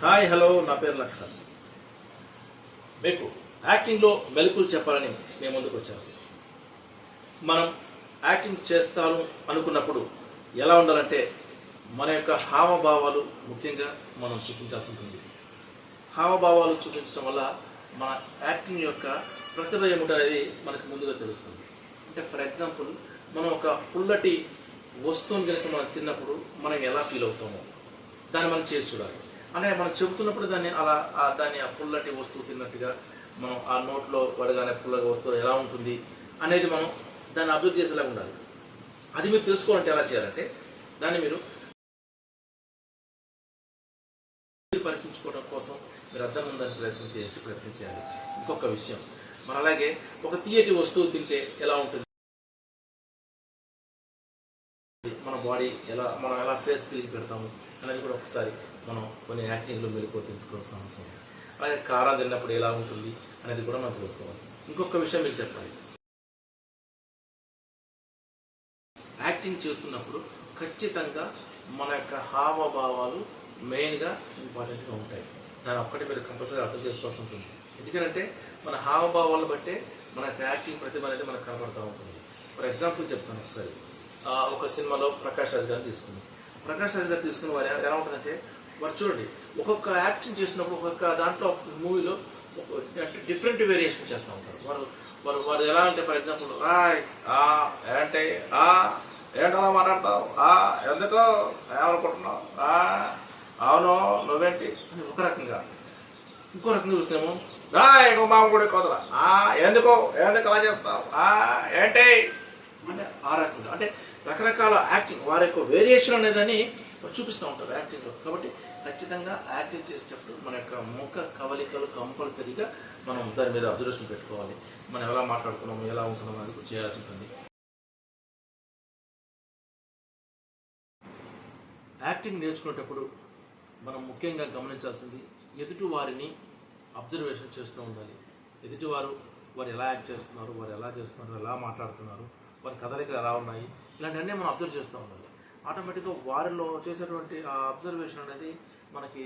Hi hello నా పేరు లక్ష్మణ్ మీకు యాక్టింగ్లో మెలకులు చెప్పాలని మేము ముందుకు వచ్చాము మనం యాక్టింగ్ చేస్తాను అనుకున్నప్పుడు ఎలా ఉండాలంటే మన యొక్క హావభావాలు ముఖ్యంగా మనం చూపించాల్సి ఉంటుంది. హావభావాలు చూపించడం వల్ల మన యాక్టింగ్ యొక్క ప్రతిభ ఏమిటనేది మనకు ముందుగా తెలుస్తుంది. అంటే ఫర్ ఎగ్జాంపుల్ మనం ఒక పుల్లటి వస్తువుని కనుక మనం తిన్నప్పుడు మనం ఎలా ఫీల్ అవుతామో దాన్ని మనం చేసి చూడాలి. అంటే మనం చెబుతున్నప్పుడు దాన్ని అలా దాన్ని ఆ పుల్లటి వస్తువు తిన్నట్టుగా మనం ఆ నోట్లో పడగానే పుల్లగా వస్తువు ఎలా ఉంటుంది అనేది మనం దాన్ని అభివృద్ధి చేసేలాగా ఉండాలి. అది మీరు తెలుసుకోవాలంటే ఎలా చేయాలంటే దాన్ని మీరు పరీక్షించుకోవడం కోసం మీరు అర్థం ఉందని ప్రయత్నం చేసి ప్రయత్నం చేయాలి. ఇంకొక విషయం. మన అలాగే ఒక తీయటి వస్తువు తింటే ఎలా ఉంటుంది? బాడీ ఎలా మనం ఎలా ఫేస్ ఫీలింగ్ పెడతాము అనేది కూడా ఒకసారి మనం కొన్ని యాక్టింగ్లో మెలుకో తెలుసుకోవాల్సిన అవసరం అలాగే కారం తిన్నప్పుడు ఎలా ఉంటుంది అనేది కూడా మనం తెలుసుకోవాలి. ఇంకొక విషయం మీకు చెప్పాలి. యాక్టింగ్ చేస్తున్నప్పుడు ఖచ్చితంగా మన యొక్క హావభావాలు మెయిన్గా ఇంపార్టెంట్గా ఉంటాయి. దాని ఒక్కటి మీరు కంపల్సరీ అర్థం చేసుకోవాల్సి ఉంటుంది. ఎందుకంటే మన హావభావాలను బట్టే మన యొక్క యాక్టింగ్ ప్రతిభ అనేది మనకు కనబడుతూ ఉంటుంది. ఫర్ ఎగ్జాంపుల్ చెప్తాను ఒకసారి. ఒక సినిమాలో ప్రకాష్ రాజ్ గారిని తీసుకుంది. ప్రకాష్ రాజ్ గారు తీసుకున్న వారు ఎలా- ఎలా ఉంటుందంటే వారు చూడండి ఒక్కొక్క యాక్షన్ చేసినప్పుడు ఒక్కొక్క దాంట్లో మూవీలో డిఫరెంట్ వేరియేషన్ చేస్తూ ఉంటారు. వారు వారు వారు ఎలా అంటే ఫర్ ఎగ్జాంపుల్ రాయ్ ఆ ఏంటే ఆ ఏంటలా మాట్లాడతావు ఆ ఎందుకు ఏమనుకుంటున్నావు ఆ అవును నువ్వేంటి అని ఒక రకంగా. ఇంకో రకంగా చూసినాము రాయ్ నువ్వు మామ కూడా కోదరా. ఆ ఎందుకో ఎందుకు అలా చేస్తావు ఆ ఏంటి అంటే ఆ రకంగా అంటే రకరకాల యాక్టింగ్ వారి యొక్క వేరియేషన్ అనేదని చూపిస్తూ ఉంటారు యాక్టింగ్లో. కాబట్టి ఖచ్చితంగా యాక్టింగ్ చేసేటప్పుడు మన యొక్క ముఖ కవలికలు కంపల్సరీగా మనం దాని మీద అబ్జర్వేషన్ పెట్టుకోవాలి. మనం ఎలా మాట్లాడుతున్నాము ఎలా ఉంటున్నాము అనేది చేయాల్సి ఉంటుంది. యాక్టింగ్ నేర్చుకునేటప్పుడు మనం ముఖ్యంగా గమనించాల్సింది ఎదుటి వారిని అబ్జర్వేషన్ చేస్తూ ఉండాలి. ఎదుటివారు వారు ఎలా యాక్ట్ చేస్తున్నారు వారు ఎలా చేస్తున్నారు ఎలా మాట్లాడుతున్నారు వారి కదలికలు ఎలా ఉన్నాయి. ఇలాంటివన్నీ మనం అబ్జర్వ్ చేస్తూ ఉండాలి. ఆటోమేటిక్గా వారిలో చేసేటువంటి ఆ అబ్జర్వేషన్ అనేది మనకి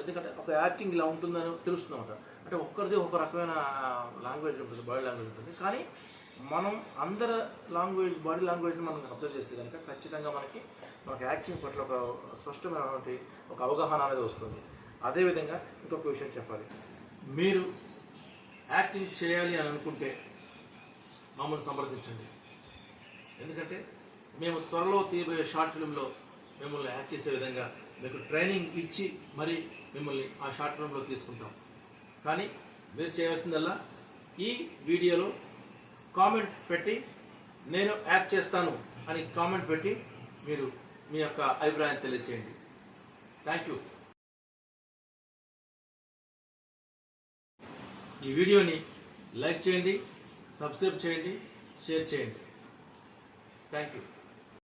ఎందుకంటే ఒక యాక్టింగ్ ఇలా ఉంటుందని తెలుస్తుంది అంటే ఒక్కరిది ఒక రకమైన లాంగ్వేజ్ ఉంటుంది బాడీ లాంగ్వేజ్ ఉంటుంది. కానీ మనం అందరి లాంగ్వేజ్ బాడీ లాంగ్వేజ్ని మనం అబ్జర్వ్ చేస్తే కనుక ఖచ్చితంగా మనకి మనకి యాక్టింగ్ పట్ల ఒక స్పష్టమైనటువంటి ఒక అవగాహన అనేది వస్తుంది. అదేవిధంగా ఇంకొక విషయం చెప్పాలి. మీరు యాక్టింగ్ చేయాలి అని అనుకుంటే మమ్మల్ని సంప్రదించండి. ఎందుకంటే మేము త్వరలో తీయబోయే షార్ట్ ఫిల్మ్లో మిమ్మల్ని యాక్ట్ చేసే విధంగా మీకు ట్రైనింగ్ ఇచ్చి మరి మిమ్మల్ని ఆ షార్ట్ ఫిల్మ్లో తీసుకుంటాం. కానీ మీరు చేయవలసిందల్లా ఈ వీడియోలో కామెంట్ పెట్టి నేను యాక్ట్ చేస్తాను అని కామెంట్ పెట్టి మీరు మీ యొక్క అభిప్రాయాన్ని తెలియచేయండి. థ్యాంక్ యూ ఈ వీడియోని లైక్ చేయండి సబ్స్క్రైబ్ చేయండి షేర్ చేయండి. Thank you